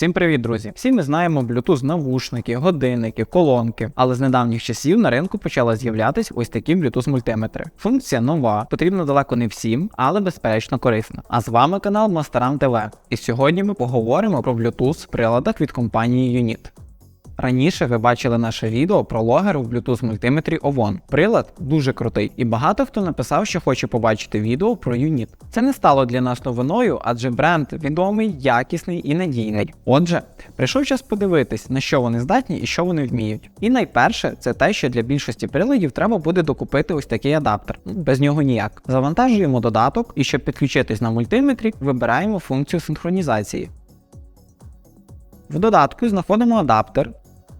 Всім привіт, друзі! Всі ми знаємо Bluetooth навушники, годинники, колонки, але з недавніх часів на ринку почали з'являтись ось такі Bluetooth мультиметри. Функція нова, потрібна далеко не всім, але безперечно корисна. А з вами канал Мастерам ТВ. І сьогодні ми поговоримо про Bluetooth в приладах від компанії Unit. Раніше ви бачили наше відео про логер у Bluetooth мультиметрі OVON. Прилад дуже крутий, і багато хто написав, що хоче побачити відео про Unit. Це не стало для нас новиною, адже бренд відомий, якісний і надійний. Отже, прийшов час подивитись, на що вони здатні і що вони вміють. І найперше, це те, що для більшості приладів треба буде докупити ось такий адаптер. Ну, Без нього ніяк. Завантажуємо додаток, і щоб підключитись на мультиметрі, вибираємо функцію синхронізації. В додатку знаходимо адаптер,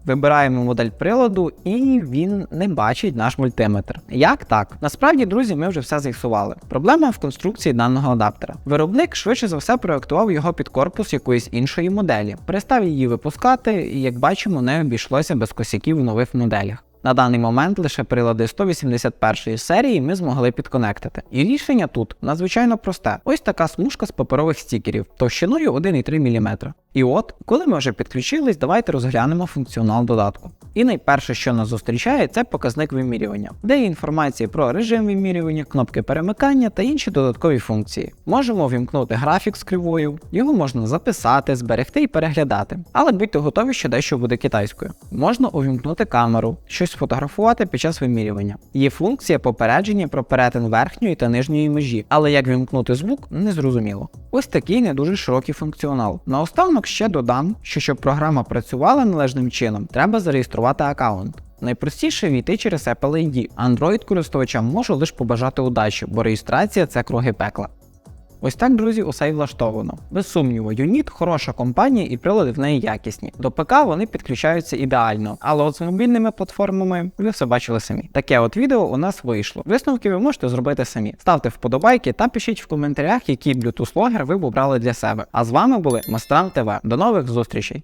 Вибираємо модель приладу, і він не бачить наш мультиметр. Як так? Насправді, друзі, ми вже все з'ясували. Проблема в конструкції даного адаптера. Виробник швидше за все проектував його під корпус якоїсь іншої моделі, перестав її випускати, і як бачимо, не обійшлося без косяків в нових моделях. На даний момент лише прилади 181 серії ми змогли підконектити. І рішення тут надзвичайно просте: ось така смужка з паперових стікерів товщиною 1,3 мм. І от, коли ми вже підключились, давайте розглянемо функціонал додатку. І найперше, що нас зустрічає, це показник вимірювання, де є інформація про режим вимірювання, кнопки перемикання та інші додаткові функції. Можемо вімкнути графік з кривою, його можна записати, зберегти і переглядати. Але будьте готові, що дещо буде китайською. Можна увімкнути камеру, щось сфотографувати під час вимірювання. Є функція попередження про перетин верхньої та нижньої межі, але як вімкнути звук, не зрозуміло. Ось такий не дуже широкий функціонал. Наостанок ще додам, що щоб програма працювала належним чином, треба зареєструвати аккаунт. Найпростіше війти через Apple ID. Android користувачам можу лише побажати удачі, бо реєстрація це круги пекла. Ось так, друзі, усе й влаштовано. Без сумніву, Юніт хороша компанія і прилади в неї якісні. До ПК вони підключаються ідеально, але от з мобільними платформами ви все бачили самі. Таке от відео у нас вийшло. Висновки ви можете зробити самі. Ставте вподобайки та пишіть в коментарях, який Bluetooth логер ви б обрали для себе. А з вами були Мастран ТВ. До нових зустрічей!